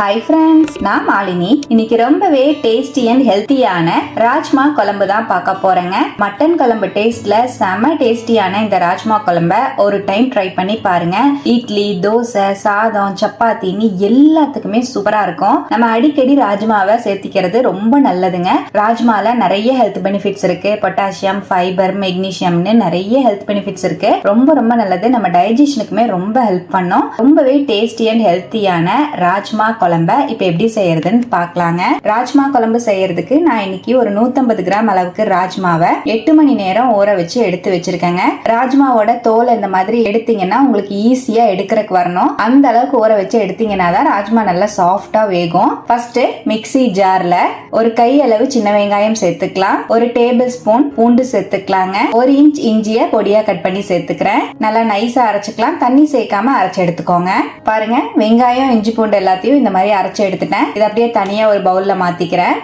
Hi friends நான் மாலினி. இன்னைக்கு ரொம்பவே டேஸ்டி அண்ட் ஹெல்த்தியான ராஜ்மா குழம்பு தான் பார்க்க போறேங்க. மட்டன் குழம்பு டேஸ்ட்ல செம டேஸ்டியான இந்த ராஜ்மா குழம்ப ஒரு டைம் ட்ரை பண்ணி பாருங்க. இட்லி தோசை சாதம் சப்பாத்தின்னு எல்லாத்துக்குமே சூப்பரா இருக்கும். நம்ம அடிக்கடி ராஜ்மாவை சேர்த்திக்கிறது ரொம்ப நல்லதுங்க. ராஜ்மால நிறைய ஹெல்த் பெனிஃபிட்ஸ் இருக்கு. பொட்டாசியம் ஃபைபர் மெக்னீசியம்னு நிறைய ஹெல்த் பெனிஃபிட்ஸ் இருக்கு. ரொம்ப ரொம்ப நல்லது. நம்ம டைஜஷனுக்குமே ரொம்ப ஹெல்ப் பண்ணும். ரொம்பவே டேஸ்டி அண்ட் ஹெல்த்தியான ராஜ்மா குழம்பு இப்போ எப்படி செய்யறதுன்னு பார்க்கலாங்க ராஜ்மா குழம்பு செய்யறதுக்கு நான் இன்னைக்கு ஒரு 150 கிராம் அளவுக்கு ராஜ்மாவை எட்டு மணி நேரம் ஊற வச்சு எடுத்து வச்சிருக்கேங்க. ராஜ்மாவோட தோலை இந்த மாதிரி எடுத்தீங்கன்னா உங்களுக்கு ஈஸியா எடுக்கிறதுக்கு வரணும். அந்த அளவுக்கு ஊற வச்சு எடுத்தீங்கன்னா தான் ராஜ்மா நல்லா சாஃப்டா வேகும். ஃபர்ஸ்ட் மிக்ஸி ஜார்ல ஒரு கை அளவு சின்ன வெங்காயம் சேர்த்துக்கலாம். ஒரு டேபிள் ஸ்பூன் பூண்டு சேர்த்துக்கலாங்க. ஒரு இன்ச் இஞ்சிய பொடியா கட் பண்ணி சேர்த்துக்கிறேன். நல்லா நைஸா அரைச்சுக்கலாம். தண்ணி சேர்க்காம அரைச்சு எடுத்துக்கோங்க. பாருங்க வெங்காயம் இஞ்சி பூண்டு எல்லாத்தையும் இந்த மாதிரி அரைச்சு எடுத்துட்டேன். இதை அப்படியே தனியா ஒரு பவுல்ல மாத்திக்கிறேன்.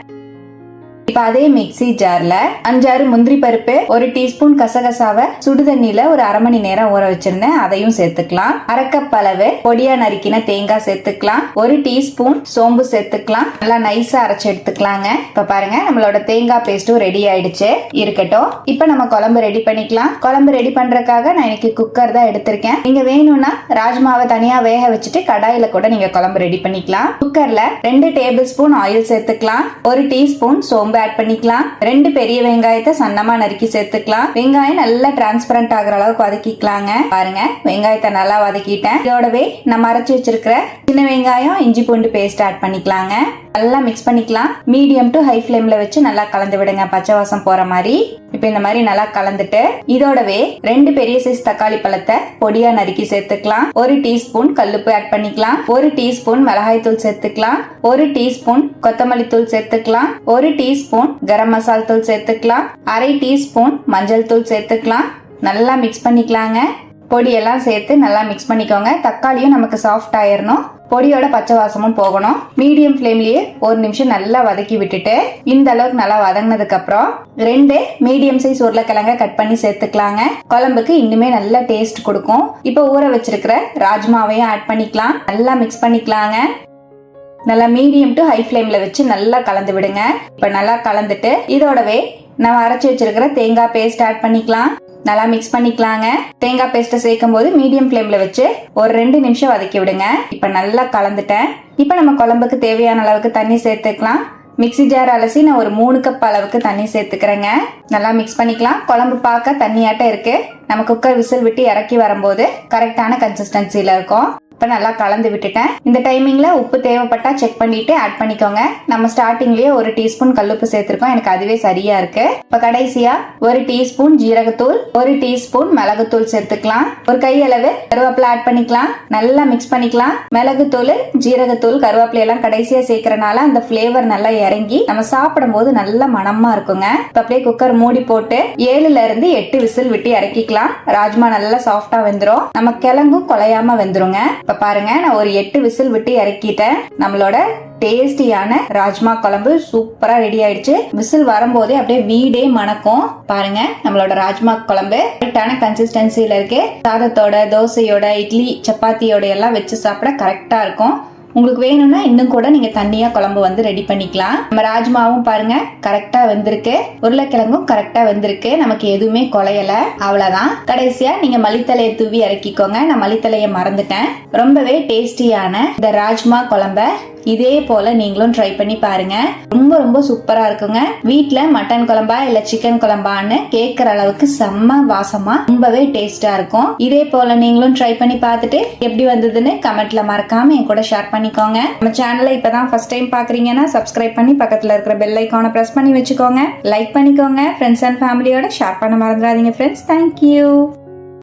இப்ப அதே மிக்ஸி ஜார்ல அஞ்சாறு முந்திரி பருப்பு ஒரு டீஸ்பூன் கசகசாவை சுடுதண்ணில ஒரு அரை மணி நேரம் ஊற வச்சிருந்தேன். அதையும் சேர்த்துக்கலாம். அரைக்கப் அளவு பொடியா நறுக்கின தேங்காய் சேர்த்துக்கலாம். ஒரு டீஸ்பூன் சோம்பு சேர்த்துக்கலாம். நல்லா நைஸா அரைச்சு எடுத்துக்கலாங்க. இப்ப பாருங்க நம்மளோட தேங்காய் பேஸ்டும் ரெடி ஆயிடுச்சு. இருக்கட்டும். இப்ப நம்ம குழம்பு ரெடி பண்ணிக்கலாம். குழம்பு ரெடி பண்றதுக்காக நான் இன்னைக்கு குக்கர் தான் எடுத்திருக்கேன். நீங்க வேணும்னா ராஜ்மாவை தனியா வேக வச்சுட்டு கடாயில கூட நீங்க குழம்பு ரெடி பண்ணிக்கலாம். குக்கர்ல ரெண்டு டேபிள் ஸ்பூன் ஆயில் சேர்த்துக்கலாம். ஒரு டீஸ்பூன் சோம்பு ஆட் பண்ணிக்கலாம். ரெண்டு பெரிய வெங்காயத்தை சன்னமா நறுக்கி சேர்த்துக்கலாம். வெங்காயம் நல்லா டிரான்ஸ்பரண்ட் ஆகுற அளவுக்கு வதக்கிக்கலாங்க. பாருங்க வெங்காயத்தை நல்லா வதக்கிட்டேன். இதோடவே நம்ம அரைச்சி வச்சிருக்கிற சின்ன வெங்காயம் இஞ்சி பூண்டு பேஸ்ட் ஆட் பண்ணிக்கலாங்க. நல்லா மிக்ஸ் பண்ணிக்கலாம். மீடியம் டு ஹை ஃப்ளேம்ல வச்சு நல்லா கலந்து விடுங்க. பச்சை வாசம் போற மாதிரி. இப்போ இந்த மாதிரி நல்லா கலந்துட்டு இதோடவே ரெண்டு பெரிய சைஸ் தக்காளி பழத்தை பொடியா நறுக்கி சேர்த்துக்கலாம். ஒரு டீஸ்பூன் கல்லுப்பு ஆட் பண்ணிக்கலாம். ஒரு டீஸ்பூன் மிளகாய் தூள் சேர்த்துக்கலாம். ஒரு டீஸ்பூன் கொத்தமல்லி தூள் சேர்த்துக்கலாம். ஒரு டீஸ்பூன் கரம் மசால் தூள் சேர்த்துக்கலாம். அரை டீஸ்பூன் மஞ்சள் தூள் சேர்த்துக்கலாம். நல்லா மிக்ஸ் பண்ணிக்கலாங்க. பொடியெல்லாம் சேர்த்து நல்லா மிக்ஸ் பண்ணிக்கோங்க. தக்காளியும் நமக்கு சாஃப்ட் ஆயிரணும். பொடியோட பச்சை வாசமும் போகணும். மீடியம் ஃப்ளேம்லயே ஒரு நிமிஷம் நல்லா வதக்கி விட்டுட்டு இந்த அளவுக்கு நல்லா வதங்கினதுக்கு அப்புறம் ரெண்டு மீடியம் சைஸ் உருளைக்கிழங்க கட் பண்ணி சேர்த்துக்கலாங்க. குழம்புக்கு இன்னுமே நல்ல டேஸ்ட் கொடுக்கும். இப்போ ஊற வச்சிருக்கிற ராஜ்மாவையும் ஆட் பண்ணிக்கலாம். நல்லா மிக்ஸ் பண்ணிக்கலாங்க. நல்லா மீடியம் டு ஹை ஃப்ளேம்ல வச்சு நல்லா கலந்து விடுங்க. இப்போ நல்லா கலந்துட்டு இதோடவே நம்ம அரைச்சி வச்சிருக்கிற தேங்காய் பேஸ்ட் ஆட் பண்ணிக்கலாம். நல்லா மிக்ஸ் பண்ணிக்கலாங்க. தேங்காய் பேஸ்ட்டை சேர்க்கும் போது மீடியம் ஃப்ளேம்ல வச்சு ஒரு ரெண்டு நிமிஷம் வதக்கி விடுங்க. இப்போ நல்லா கலந்துட்டேன். இப்போ நம்ம குழம்புக்கு தேவையான அளவுக்கு தண்ணி சேர்த்துக்கலாம். மிக்ஸி ஜார் அலசி நான் ஒரு மூணு கப் அளவுக்கு தண்ணி சேர்த்துக்கிறேங்க. நல்லா மிக்ஸ் பண்ணிக்கலாம். குழம்பு பார்க்க தண்ணியாட்டம் இருக்கு. நம்ம குக்கர் விசில் விட்டு இறக்கி வரும்போது கரெக்டான கன்சிஸ்டன்சியில் இருக்கும். இப்போ நல்லா கலந்து விட்டுட்டேன். இந்த டைமிங்ல உப்பு தேவைப்பட்டா செக் பண்ணிட்டு ஆட் பண்ணிக்கோங்க. நம்ம ஸ்டார்டிங்லயே ஒரு டீஸ்பூன் கல்லுப்பு சேர்த்திருக்கோம். எனக்கு அதுவே சரியா இருக்கு. இப்போ கடைசியா ஒரு டீஸ்பூன் ஜீரகத்தூள் ஒரு டீஸ்பூன் மிளகுத்தூள் சேர்த்துக்கலாம். ஒரு கையளவு கருவேப்பிலை ஆட் பண்ணிக்கலாம். நல்லா மிக்ஸ் பண்ணிக்கலாம். மிளகுத்தூள் ஜீரகத்தூள் கருவேப்பிலை எல்லாம் கடைசியா சேர்க்கறனால அந்த ஃபிளேவர் நல்லா இறங்கி நம்ம சாப்பிடும் போது நல்ல மனமா இருக்குங்க. இப்போ அப்படியே குக்கர் மூடி போட்டு ஏழுல இருந்து எட்டு விசில் விட்டு இறக்கிக்கலாம். ராஜ்மா நல்லா சாஃப்டா வெந்துடும் நம்ம கிழங்கும் குலையாம வெந்துருங்க. இப்ப பாருங்க நான் ஒரு எட்டு விசில் விட்டு இறக்கிட்டேன். நம்மளோட டேஸ்டியான ராஜ்மா குழம்பு சூப்பரா ரெடி ஆயிடுச்சு. விசில் வரும்போதே அப்படியே வீடே மணக்கும். பாருங்க நம்மளோட ராஜ்மா குழம்பு கரெக்டான கன்சிஸ்டன்சில இருக்கு. சாதத்தோட தோசையோட இட்லி சப்பாத்தியோட எல்லாம் வச்சு சாப்பிட கரெக்டா இருக்கும். உங்களுக்கு வேணும்னா இன்னும் கூட நீங்க தண்ணியா குழம்பு வந்து ரெடி பண்ணிக்கலாம். நம்ம ராஜ்மாவும் பாருங்க கரெக்டா வந்திருக்கு. உருளைக்கிழங்கும் கரெக்டா வந்திருக்கு. நமக்கு எதுவுமே குலையல. அவ்வளவுதான். கடைசியா நீங்க மல்லித்தலையை தூவி இறக்கிக்கோங்க. நான் மல்லித்தலையை மறந்துட்டேன். ரொம்பவே டேஸ்டியான இந்த ராஜ்மா குழம்ப இதே போல நீங்களும் ட்ரை பண்ணி பாருங்க. ரொம்ப ரொம்ப சூப்பரா இருக்குங்க. வீட்டில் மட்டன் குழம்பா இல்ல சிக்கன் குழம்பான்னு கேட்குற அளவுக்கு செம்ம வாசமா ரொம்பவே டேஸ்டா இருக்கும். இதே போல நீங்களும் ட்ரை பண்ணி பார்த்துட்டு எப்படி வந்ததுன்னு கமெண்ட்ல மறக்காம என் கூட ஷேர் பண்ணிக்கோங்க. நம்ம சேனலை இப்பதான் ஃபர்ஸ்ட் டைம் பாக்குறீங்கன்னா சப்ஸ்கிரைப் பண்ணி பக்கத்துல இருக்கிற பெல் ஐக்கானை பிரஸ் பண்ணி வச்சுக்கோங்க. லைக் பண்ணிக்கோங்க. ஃப்ரெண்ட்ஸ் அண்ட் ஃபேமிலியோட ஷேர் பண்ண மறந்துடாதீங்க ஃப்ரெண்ட்ஸ் தேங்க்யூ